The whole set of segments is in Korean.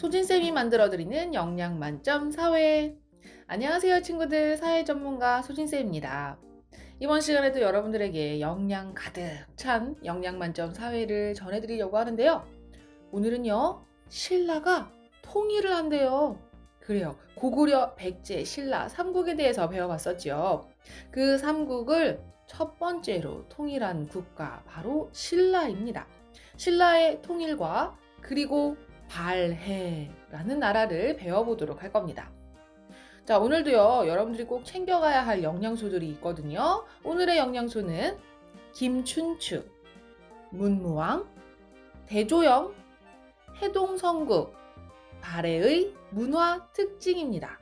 소진쌤이 만들어드리는 영양 만점 사회. 안녕하세요, 친구들. 사회 전문가 소진쌤입니다. 이번 시간에도 여러분들에게 영양 가득 찬 영양 만점 사회를 전해드리려고 하는데요. 오늘은요, 신라가 통일을 한대요. 그래요. 고구려, 백제, 신라 삼국에 대해서 배워봤었죠. 그 삼국을 첫 번째로 통일한 국가 바로 신라입니다. 신라의 통일과 그리고 발해라는 나라를 배워보도록 할 겁니다. 자, 오늘도요, 여러분들이 꼭 챙겨가야 할 영양소들이 있거든요. 오늘의 영양소는 김춘추, 문무왕, 대조영, 해동성국, 발해의 문화 특징입니다.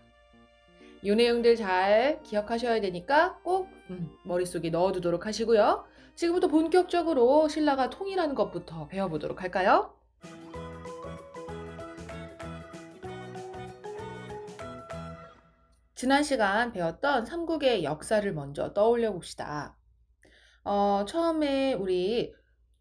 이 내용들 잘 기억하셔야 되니까 꼭 음, 머릿속에 넣어두도록 하시고요. 지금부터 본격적으로 신라가 통일하는 것부터 배워보도록 할까요? 지난 시간 배웠던 삼국의 역사를 먼저 떠올려 봅시다. 어, 처음에 우리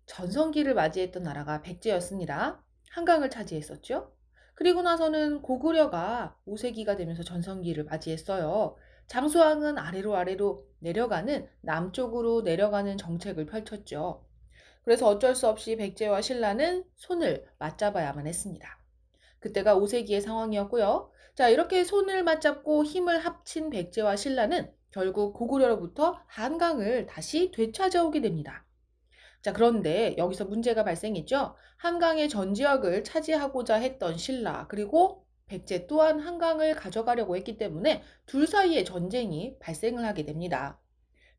전성기를 맞이했던 나라가 백제였습니다. 한강을 차지했었죠. 그리고 나서는 고구려가 5세기가 되면서 전성기를 맞이했어요. 장수왕은 아래로 아래로 내려가는 남쪽으로 내려가는 정책을 펼쳤죠. 그래서 어쩔 수 없이 백제와 신라는 손을 맞잡아야만 했습니다. 그때가 5세기의 상황이었고요. 자, 이렇게 손을 맞잡고 힘을 합친 백제와 신라는 결국 고구려로부터 한강을 다시 되찾아오게 됩니다. 자, 그런데 여기서 문제가 발생했죠. 한강의 전 지역을 차지하고자 했던 신라, 그리고 백제 또한 한강을 가져가려고 했기 때문에 둘 사이에 전쟁이 발생을 하게 됩니다.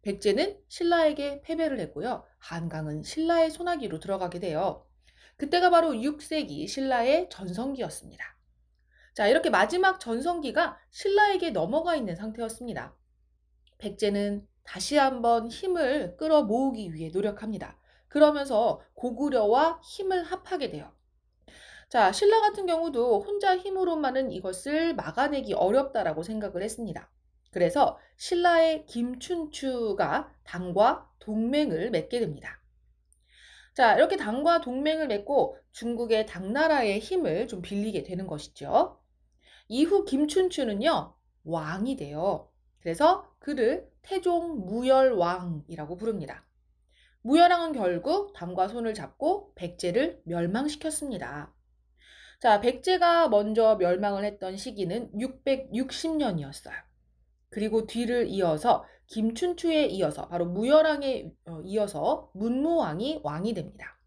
백제는 신라에게 패배를 했고요. 한강은 신라의 손아귀로 들어가게 돼요. 그때가 바로 6세기 신라의 전성기였습니다. 자, 이렇게 마지막 전성기가 신라에게 넘어가 있는 상태였습니다. 백제는 다시 한번 힘을 끌어 모으기 위해 노력합니다. 그러면서 고구려와 힘을 합하게 돼요. 자, 신라 같은 경우도 혼자 힘으로만은 이것을 막아내기 어렵다라고 생각을 했습니다. 그래서 신라의 김춘추가 당과 동맹을 맺게 됩니다. 자, 이렇게 당과 동맹을 맺고 중국의 당나라의 힘을 좀 빌리게 되는 것이죠. 이후 김춘추는요, 왕이 돼요. 그래서 그를 태종 무열왕이라고 부릅니다. 무열왕은 결국 당과 손을 잡고 백제를 멸망시켰습니다. 자, 백제가 먼저 멸망을 했던 시기는 660년이었어요. 그리고 뒤를 이어서 김춘추에 이어서 바로 무열왕에 어, 이어서 문무왕이 왕이 됩니다.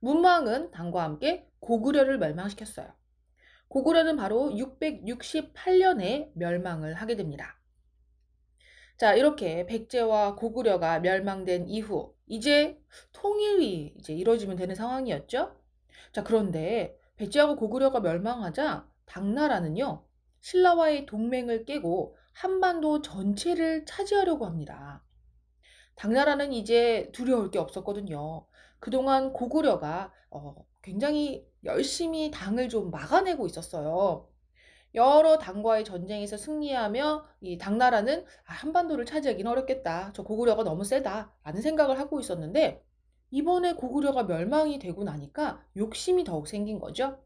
문무왕은 당과 함께 고구려를 멸망시켰어요. 고구려는 바로 668년에 멸망을 하게 됩니다. 자, 이렇게 백제와 고구려가 멸망된 이후 이제 통일이 이제 이루어지면 되는 상황이었죠. 자, 그런데 백제하고 고구려가 멸망하자 당나라는요. 신라와의 동맹을 깨고 한반도 전체를 차지하려고 합니다. 당나라는 이제 두려울 게 없었거든요. 그동안 고구려가 어, 굉장히 열심히 당을 좀 막아내고 있었어요. 여러 당과의 전쟁에서 승리하며 이 당나라는 아, 한반도를 차지하기는 어렵겠다. 저 고구려가 너무 세다. 라는 생각을 하고 있었는데 이번에 고구려가 멸망이 되고 나니까 욕심이 더욱 생긴 거죠.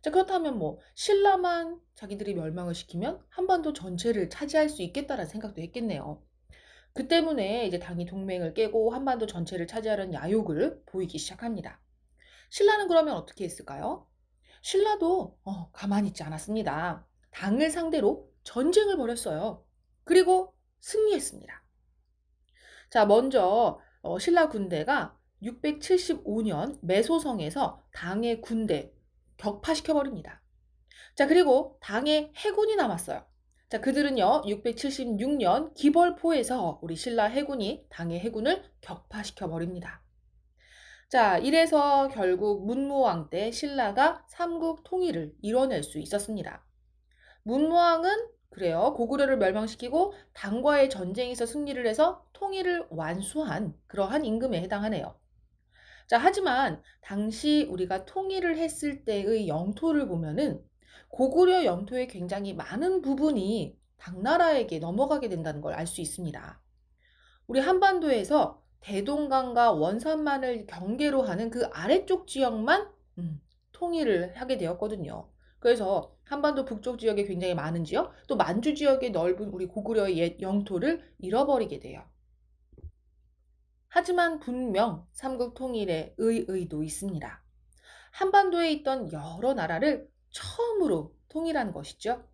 자, 그렇다면 뭐 신라만 자기들이 멸망을 시키면 한반도 전체를 차지할 수 있겠다라는 생각도 했겠네요. 그 때문에 이제 당이 동맹을 깨고 한반도 전체를 차지하려는 야욕을 보이기 시작합니다. 신라는 그러면 어떻게 했을까요? 신라도 어, 가만히 있지 않았습니다. 당을 상대로 전쟁을 벌였어요. 그리고 승리했습니다. 자, 먼저 어, 신라 군대가 675년 매소성에서 당의 군대 격파시켜 버립니다. 자, 그리고 당의 해군이 남았어요. 자, 그들은요, 676년 기벌포에서 우리 신라 해군이 당의 해군을 격파시켜 버립니다. 자, 이래서 결국 문무왕 때 신라가 삼국 통일을 이뤄낼 수 있었습니다. 문무왕은 그래요. 고구려를 멸망시키고 당과의 전쟁에서 승리를 해서 통일을 완수한 그러한 임금에 해당하네요. 자, 하지만 당시 우리가 통일을 했을 때의 영토를 보면은 고구려 영토의 굉장히 많은 부분이 당나라에게 넘어가게 된다는 걸 알 수 있습니다. 우리 한반도에서 대동강과 원산만을 경계로 하는 그 아래쪽 지역만 음, 통일을 하게 되었거든요. 그래서 한반도 북쪽 지역에 굉장히 많은 지역, 또 만주 지역의 넓은 우리 고구려의 옛 영토를 잃어버리게 돼요. 하지만 분명 삼국 통일의 의의도 있습니다. 한반도에 있던 여러 나라를 처음으로 통일한 것이죠.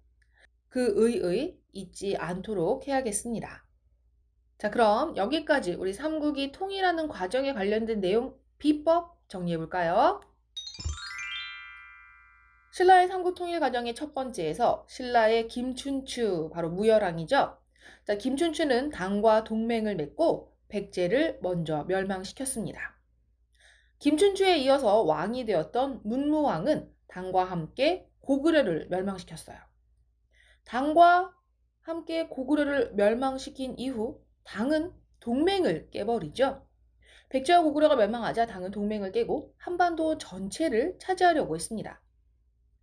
그 의의 잊지 않도록 해야겠습니다. 자, 그럼 여기까지 우리 삼국이 통일하는 과정에 관련된 내용 비법 정리해 볼까요? 신라의 삼국 통일 과정의 첫 번째에서 신라의 김춘추 바로 무열왕이죠. 자, 김춘추는 당과 동맹을 맺고 백제를 먼저 멸망시켰습니다. 김춘추에 이어서 왕이 되었던 문무왕은 당과 함께 고구려를 멸망시켰어요. 당과 함께 고구려를 멸망시킨 이후 당은 동맹을 깨버리죠. 백제와 고구려가 멸망하자 당은 동맹을 깨고 한반도 전체를 차지하려고 했습니다.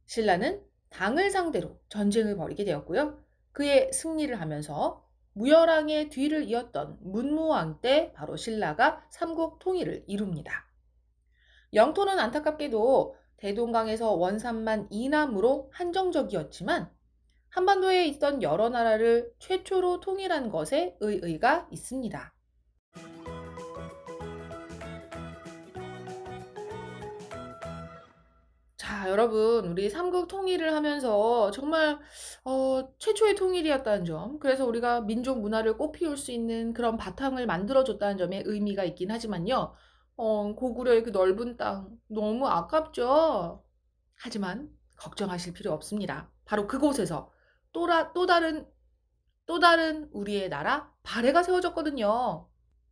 신라는 당을 상대로 전쟁을 벌이게 되었고요. 그의 승리를 하면서 무열왕의 뒤를 이었던 문무왕 때 바로 신라가 삼국 통일을 이룹니다. 영토는 안타깝게도 대동강에서 원산만 이남으로 한정적이었지만 한반도에 있던 여러 나라를 최초로 통일한 것에 의의가 있습니다. 자, 여러분, 우리 삼국 통일을 하면서 정말 어, 최초의 통일이었다는 점, 그래서 우리가 민족 문화를 꽃피울 수 있는 그런 바탕을 만들어줬다는 점에 의미가 있긴 하지만요. 어, 고구려의 그 넓은 땅 너무 아깝죠. 하지만 걱정하실 필요 없습니다. 바로 그곳에서 또 라, 또 다른 또 다른 우리의 나라 발해가 세워졌거든요.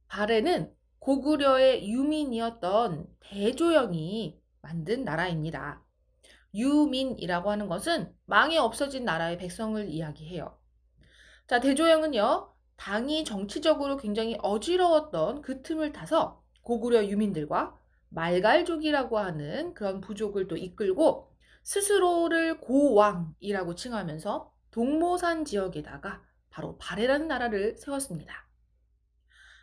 발해는 고구려의 유민이었던 대조영이 만든 나라입니다. 유민이라고 하는 것은 망해 없어진 나라의 백성을 이야기해요. 자, 대조영은요, 당이 정치적으로 굉장히 어지러웠던 그 틈을 타서 고구려 유민들과 말갈족이라고 하는 그런 부족을 또 이끌고 스스로를 고왕이라고 칭하면서 동모산 지역에다가 바로 발해라는 나라를 세웠습니다.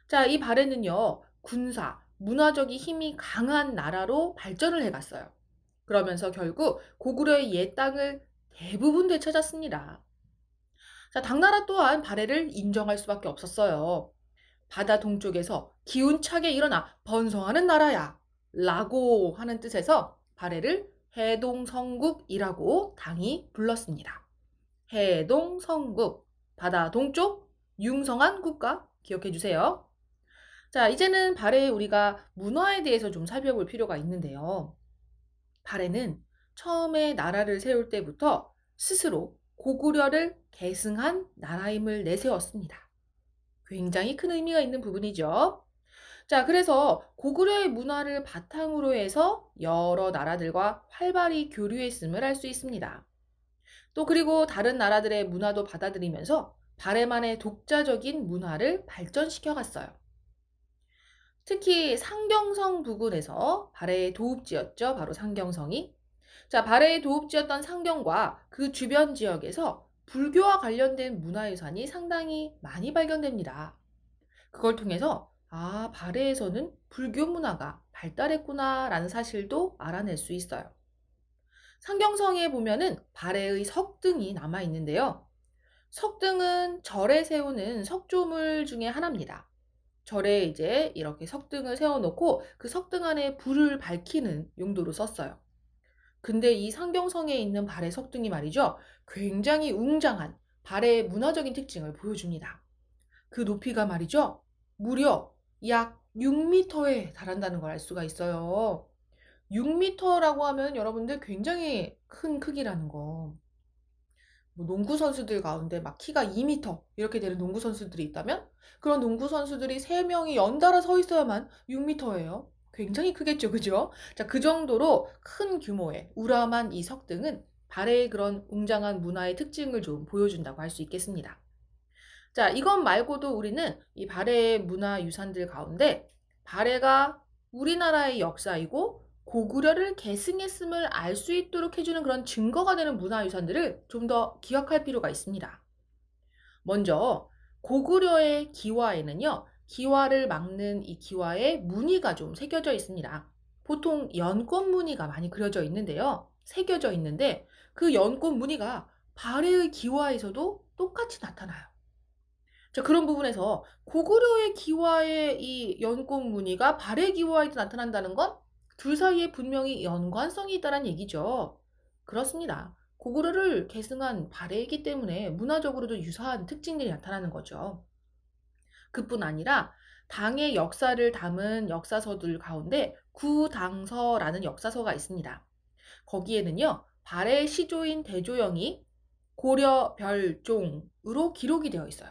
자, 이 발해는요, 군사, 문화적인 힘이 강한 나라로 발전을 해갔어요. 그러면서 결국 고구려의 옛 땅을 대부분 되찾았습니다. 자, 당나라 또한 발해를 인정할 수밖에 없었어요. 바다 동쪽에서 기운차게 일어나 번성하는 나라야. 라고 하는 뜻에서 발해를 해동성국이라고 당이 불렀습니다. 해동 성국, 바다 동쪽 융성한 국가 기억해 주세요. 자, 이제는 발해의 우리가 문화에 대해서 좀 살펴볼 필요가 있는데요. 발해는 처음에 나라를 세울 때부터 스스로 고구려를 계승한 나라임을 내세웠습니다. 굉장히 큰 의미가 있는 부분이죠. 자, 그래서 고구려의 문화를 바탕으로 해서 여러 나라들과 활발히 교류했음을 알 수 있습니다. 또 그리고 다른 나라들의 문화도 받아들이면서 발해만의 독자적인 문화를 발전시켜 갔어요. 특히 상경성 부근에서 발해의 도읍지였죠. 바로 상경성이. 자, 발해의 도읍지였던 상경과 그 주변 지역에서 불교와 관련된 문화유산이 상당히 많이 발견됩니다. 그걸 통해서 아, 발해에서는 불교 문화가 발달했구나라는 사실도 알아낼 수 있어요. 상경성에 보면은 발해의 석등이 남아 있는데요. 석등은 절에 세우는 석조물 중에 하나입니다. 절에 이제 이렇게 석등을 세워놓고 그 석등 안에 불을 밝히는 용도로 썼어요. 근데 이 상경성에 있는 발해 석등이 말이죠. 굉장히 웅장한 발해의 문화적인 특징을 보여줍니다. 그 높이가 말이죠. 무려 약 6m에 달한다는 걸 알 수가 있어요. 6m라고 하면 여러분들 굉장히 큰 크기라는 거. 뭐 농구 선수들 가운데 막 키가 2m 이렇게 되는 농구 선수들이 있다면 그런 농구 선수들이 3명이 연달아 서 있어야만 6m예요. 굉장히 크겠죠, 그죠? 자, 그 정도로 큰 규모의 우람한 이 석등은 발해의 그런 웅장한 문화의 특징을 좀 보여준다고 할 수 있겠습니다. 자, 이것 말고도 우리는 이 발해의 문화 유산들 가운데 발해가 우리나라의 역사이고 고구려를 계승했음을 알 수 있도록 해주는 그런 증거가 되는 문화유산들을 좀 더 기억할 필요가 있습니다. 먼저 고구려의 기와에는요, 기와를 막는 이 기와에 무늬가 좀 새겨져 있습니다. 보통 연꽃 무늬가 많이 그려져 있는데요. 새겨져 있는데 그 연꽃 무늬가 발해의 기와에서도 똑같이 나타나요. 자, 그런 부분에서 고구려의 기와의 이 연꽃 무늬가 발해 기와에도 나타난다는 건 둘 사이에 분명히 연관성이 있다는 얘기죠. 그렇습니다. 고구려를 계승한 발해이기 때문에 문화적으로도 유사한 특징들이 나타나는 거죠. 그뿐 아니라 당의 역사를 담은 역사서들 가운데 구당서라는 역사서가 있습니다. 거기에는요, 발해 시조인 대조영이 고려 별종으로 기록이 되어 있어요.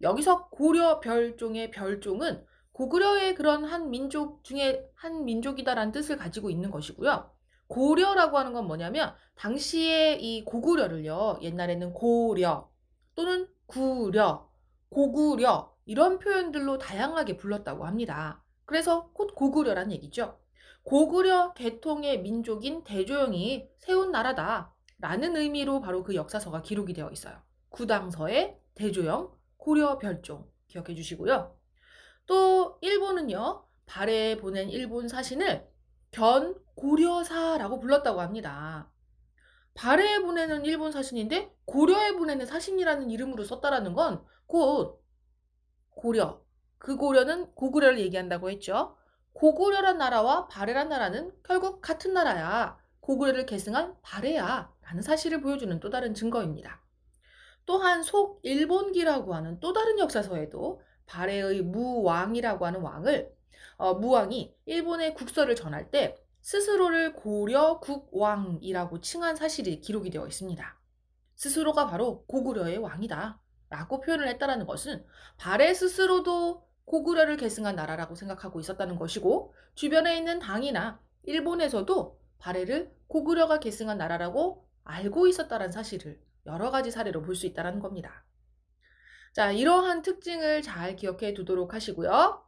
여기서 고려 별종의 별종은 고구려의 그런 한 민족 중에 한 민족이다라는 뜻을 가지고 있는 것이고요. 고려라고 하는 건 뭐냐면 당시에 이 고구려를요. 옛날에는 고려 또는 구려, 고구려 이런 표현들로 다양하게 불렀다고 합니다. 그래서 곧 고구려란 얘기죠. 고구려 계통의 민족인 대조영이 세운 나라다 라는 의미로 바로 그 역사서가 기록이 되어 있어요. 구당서의 대조영 고려 별종 기억해 주시고요. 또 일본은요. 발해에 보낸 일본 사신을 견 고려사라고 불렀다고 합니다. 발해에 보내는 일본 사신인데 고려에 보내는 사신이라는 이름으로 썼다라는 건 곧 고려 그 고려는 고구려를 얘기한다고 했죠. 고구려란 나라와 발해란 나라는 결국 같은 나라야. 고구려를 계승한 발해야 라는 사실을 보여주는 또 다른 증거입니다. 또한 속일본기라고 하는 또 다른 역사서에도 발해의 무왕이라고 하는 왕을 어, 무왕이 일본의 국서를 전할 때 스스로를 고려 국왕이라고 칭한 사실이 기록이 되어 있습니다. 스스로가 바로 고구려의 왕이다 라고 표현을 했다라는 것은 발해 스스로도 고구려를 계승한 나라라고 생각하고 있었다는 것이고 주변에 있는 당이나 일본에서도 발해를 고구려가 계승한 나라라고 알고 있었다는 사실을 여러 가지 사례로 볼 수 있다는 겁니다. 자, 이러한 특징을 잘 기억해 두도록 하시고요.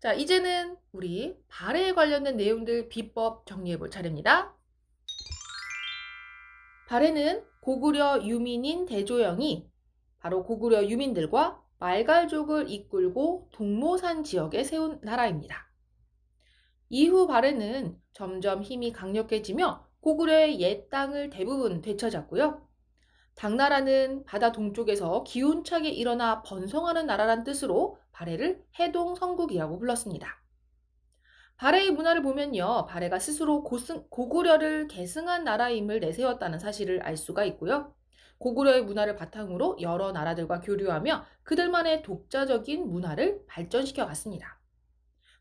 자, 이제는 우리 발해에 관련된 내용들 비법 정리해 볼 차례입니다. 발해는 고구려 유민인 대조영이 바로 고구려 유민들과 말갈족을 이끌고 동모산 지역에 세운 나라입니다. 이후 발해는 점점 힘이 강력해지며 고구려의 옛 땅을 대부분 되찾았고요. 당나라는 바다 동쪽에서 기운차게 일어나 번성하는 나라란 뜻으로 발해를 해동 성국이라고 불렀습니다. 발해의 문화를 보면요. 발해가 스스로 고승, 고구려를 계승한 나라임을 내세웠다는 사실을 알 수가 있고요. 고구려의 문화를 바탕으로 여러 나라들과 교류하며 그들만의 독자적인 문화를 발전시켜 갔습니다.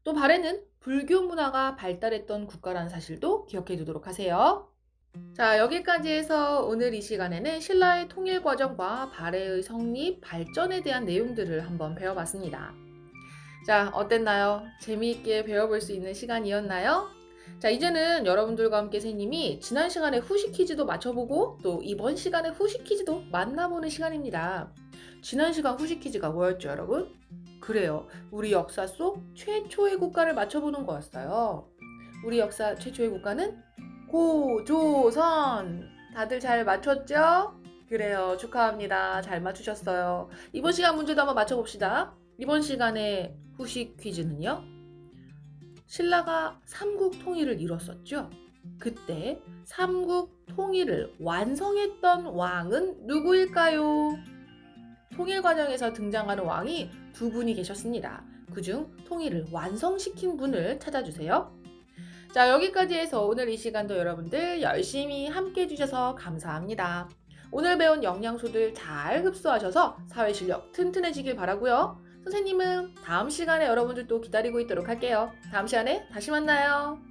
또 발해는 불교 문화가 발달했던 국가라는 사실도 기억해 두도록 하세요. 자, 여기까지 해서 오늘 이 시간에는 신라의 통일 과정과 발해의 성립, 발전에 대한 내용들을 한번 배워봤습니다. 자, 어땠나요? 재미있게 배워볼 수 있는 시간이었나요? 자, 이제는 여러분들과 함께 선생님이 지난 시간에 후식 퀴즈도 맞춰보고 또 이번 시간에 후식 퀴즈도 만나보는 시간입니다. 지난 시간 후식 퀴즈가 뭐였죠, 여러분? 그래요. 우리 역사 속 최초의 국가를 맞춰보는 거였어요. 우리 역사 최초의 국가는 고조선. 다들 잘 맞췄죠? 그래요. 축하합니다. 잘 맞추셨어요. 이번 시간 문제도 한번 맞춰봅시다. 이번 시간의 후식 퀴즈는요. 신라가 삼국 통일을 이뤘었죠. 그때 삼국 통일을 완성했던 왕은 누구일까요? 통일 과정에서 등장하는 왕이 두 분이 계셨습니다. 그중 통일을 완성시킨 분을 찾아주세요. 자, 여기까지 해서 오늘 이 시간도 여러분들 열심히 함께 해주셔서 감사합니다. 오늘 배운 영양소들 잘 흡수하셔서 사회 실력 튼튼해지길 바라고요. 선생님은 다음 시간에 여러분들 또 기다리고 있도록 할게요. 다음 시간에 다시 만나요.